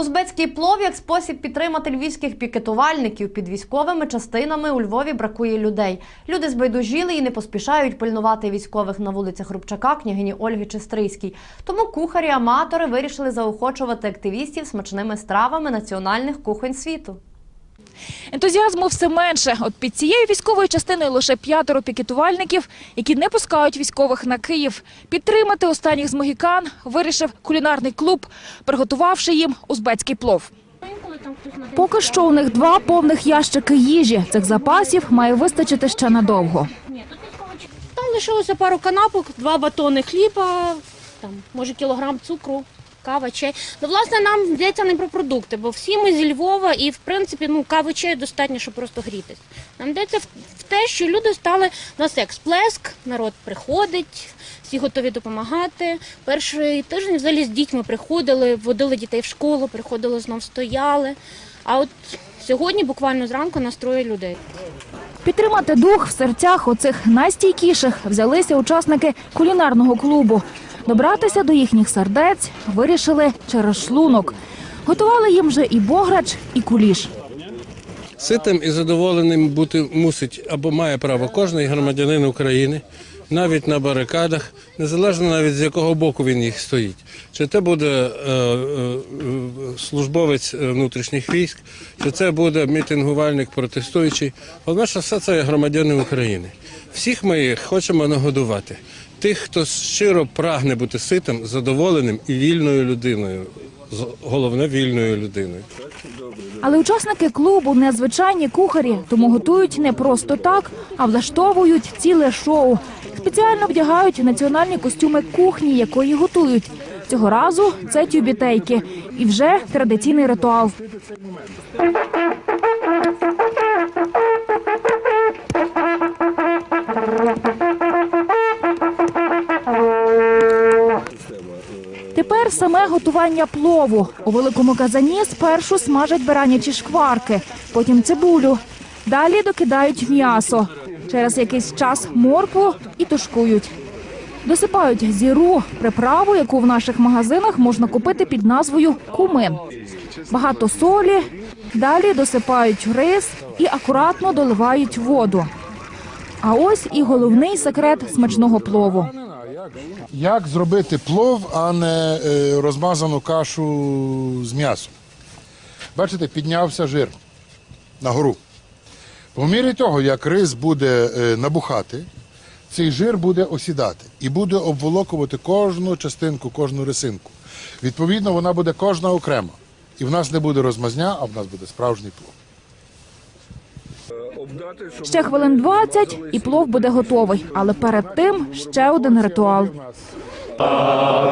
Узбецький плов як спосіб підтримати львівських пікетувальників. Під військовими частинами у Львові бракує людей. Люди збайдужіли і не поспішають пильнувати військових на вулицях Рубчака, княгині Ольги Честрийській. Тому кухарі-аматори вирішили заохочувати активістів смачними стравами національних кухонь світу. Ентузіазму все менше. От під цією військовою частиною лише п'ятеро пікетувальників, які не пускають військових на Київ. Підтримати останніх з могікан вирішив кулінарний клуб, приготувавши їм узбецький плов. Поки що у них два повних ящики їжі. Цих запасів має вистачити ще надовго. Там лишилося пару канапок, два батони хліба, там, може кілограм цукру, кава, чай. Ну, власне, нам йдеться не про продукти, бо всі ми зі Львова і, в принципі, ну, кави чаю достатньо, щоб просто грітись. Нам йдеться в, те, що люди стали у нас як сплеск, народ приходить, всі готові допомагати. Перший тиждень взагалі з дітьми приходили, водили дітей в школу, приходили знов стояли. А от сьогодні буквально зранку настроє людей. Підтримати дух в серцях оцих найстійкіших взялися учасники кулінарного клубу. Добратися до їхніх сердець вирішили через шлунок. Готували їм вже і бограч, і куліш. Ситим і задоволеним бути мусить або має право кожний громадянин України, навіть на барикадах, незалежно навіть з якого боку він їх стоїть. Чи це буде е, е, службовець е, внутрішніх військ, чи це буде мітингувальник протестуючий. Головне, що все це є громадяни України. Всіх ми їх хочемо нагодувати. Тих, хто щиро прагне бути ситим, задоволеним і вільною людиною. Головне вільною людиною. Але учасники клубу незвичайні кухарі, тому готують не просто так, а влаштовують ціле шоу. Спеціально вдягають національні костюми кухні, якої готують. Цього разу це тюбітейки. І вже традиційний ритуал. Тепер саме готування плову. У великому казані спершу смажать баранячі шкварки, потім цибулю. Далі докидають м'ясо. Через якийсь час моркву і тушкують. Досипають зіру, приправу, яку в наших магазинах можна купити під назвою кумин. Багато солі. Далі досипають рис і акуратно доливають воду. А ось і головний секрет смачного плову. Як зробити плов, а не е, розмазану кашу з м'ясом? Бачите, піднявся жир на гору. По мірі того, як рис буде е, набухати, цей жир буде осідати і буде обволокувати кожну частинку, кожну рисинку. Відповідно, вона буде кожна окрема. І в нас не буде розмазня, а в нас буде справжній плов. Ще хвилин 20 і плов буде готовий. Але перед тим ще один ритуал.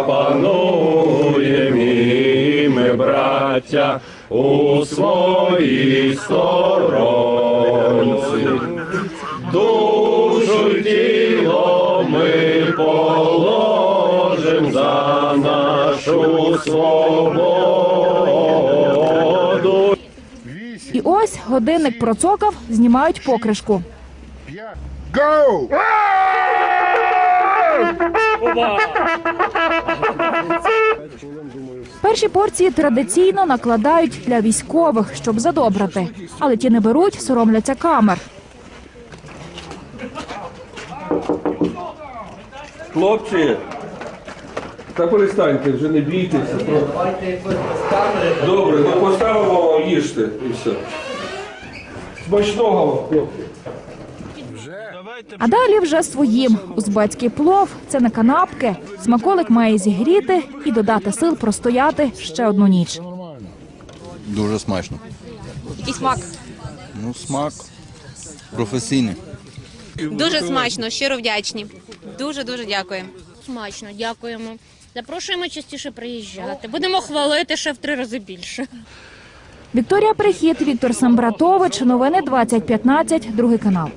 Пануєм і ми, браття, у своїй сторонці. Душу тіло ми положим за нашу свободу. І ось годинник процокав, знімають покришку. Go! Перші порції традиційно накладають для військових, щоб задобрати. Але ті не беруть, соромляться камер. Хлопці, та перестаньте, вже не бійтеся. Добре, ну поставимо вам їжте і все. Смачного вам, хлопці. А далі вже своїм. Узбецький плов це не канапки. Смаколик має зігріти і додати сил простояти ще одну ніч. Дуже смачно. І смак. Ну, смак професійний. Дуже смачно, щиро вдячні. Дуже дуже дякую. Смачно, дякуємо. Запрошуємо частіше приїжджати. Будемо хвалити ще в три рази більше. Вікторія Прихід, Віктор Самбратович. Новини 2015, другий канал.